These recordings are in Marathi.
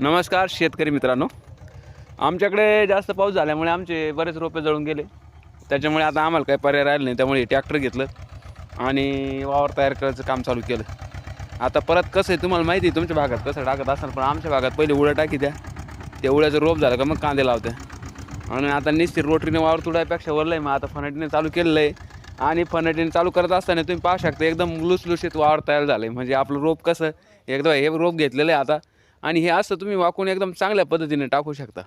नमस्कार शेतकरी मित्रांनो. आमच्याकडे जास्त पाऊस झाल्यामुळे आमचे बरेच रोपे जळून गेले. त्याच्यामुळे आता आम्हाला काही पर्याय राहिला नाही. त्यामुळे ट्रॅक्टर घेतलं आणि वावर तयार करायचं काम चालू केलं. आता परत कसं आहे तुम्हाला माहिती आहे तुमच्या भागात कसं टाकत असाल पण आमच्या भागात पहिले उडं टाकी द्या. ते उड्याचं रोप झालं का मग कांदे लावते. आणि आता निश्चित रोटरीने वावर तुडायपेक्षा वरलं आहे मग आता फनाटीने चालू केलेलं आहे आणि फनाटीने चालू करत असताना तुम्ही पाहू शकता एकदम लुसलुशीत वावर तयार झालं आहे म्हणजे आपलं रोप कसं एकदम हे रोप घेतलेलं आहे आता. आणि हे असं तुम्ही वाकून एकदम चांगल्या पद्धतीने टाकू शकता.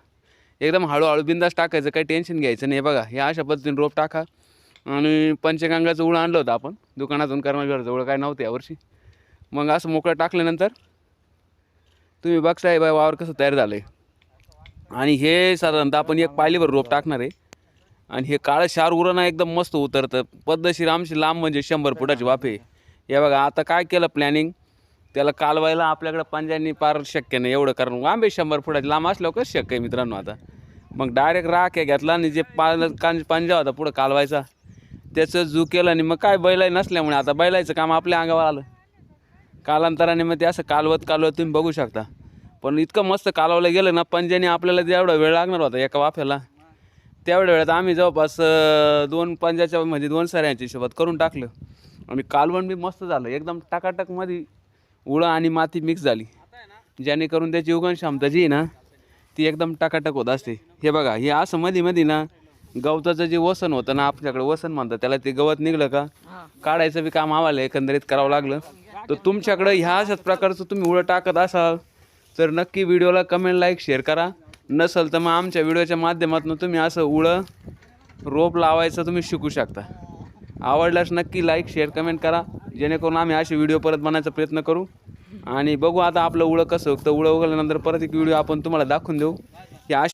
एकदम हळूहळू बिंदास टाकायचं काही टेन्शन घ्यायचं नाही. बघा हे अशा पद्धतीने रोप टाका. आणि पंचगंगाचं उळ आणलं होतं आपण. दुकानातून कर्मचाऱ्याचं काय नव्हतं यावर्षी मग असं मोकळं टाकल्यानंतर तुम्ही बघताय बा वावर कसं तयार झालं आहे आणि हे साधारणतः आपण एक पायलीवर रोप टाकणार आहे. आणि हे काळं शार उरणं एकदम मस्त उतरतं. पद्धतशीर आमची लांब म्हणजे शंभर फुटाची वाफे. हे बघा आता काय केलं प्लॅनिंग त्याला कालवायला आपल्याकडं पंजांनी पार शक्य नाही एवढं कारण आंबे शंभर फुटाचे लांब असल्यावर कसं शक्य आहे मित्रांनो आता? मग डायरेक्ट राख आहे घेतला आणि जे पाल कां पंजा होता पुढं कालवायचा. त्याचं जू केलं आणि मग काय बैलाय नसल्यामुळे आता बैलायचं काम आपल्या अंगावर आलं. कालांतराने मग ते असं कालवत कालवत तुम्ही बघू शकता. पण इतकं मस्त कालवलं गेलं ना पंजाने आपल्याला जेवढा वेळ लागणार होता एका वाफ्याला तेवढ्या वेळात आम्ही जवळपास दोन पंजाच्या म्हणजे दोन सऱ्यांच्या हिशोबात करून टाकलं. आणि कालवण बी मस्त झालं एकदम टाकाटकमध्ये उळं आणि माती मिक्स झाली. जेणेकरून त्याची उगण क्षमता जी आहे ना ती एकदम टाकाटक होत असते. हे बघा हे असं मध्ये मध्ये ना गवताचं जे वसन होतं ना आपल्याकडे वसन म्हणतात त्याला ते गवत निघलं का काढायचं बी काम आम्हाला एकंदरीत करावं लागलं. तर तुमच्याकडं ह्या अशाच प्रकारचं तुम्ही उळं टाकत असाल तर नक्की व्हिडिओला कमेंट लाईक शेअर करा. नसेल तर मग आमच्या व्हिडिओच्या माध्यमातून तुम्ही असं उळं रोप लावायचं तुम्ही शिकू शकता. आवडल्यास नक्की लाईक शेअर कमेंट करा. जेणेकरून आम्ही असे व्हिडिओ परत बनायचा प्रयत्न करू. आणि बघू आता आपलं उळं कसं होतं. उळं उगल्यानंतर परत एक व्हिडिओ आपण तुम्हाला दाखवून देऊ. या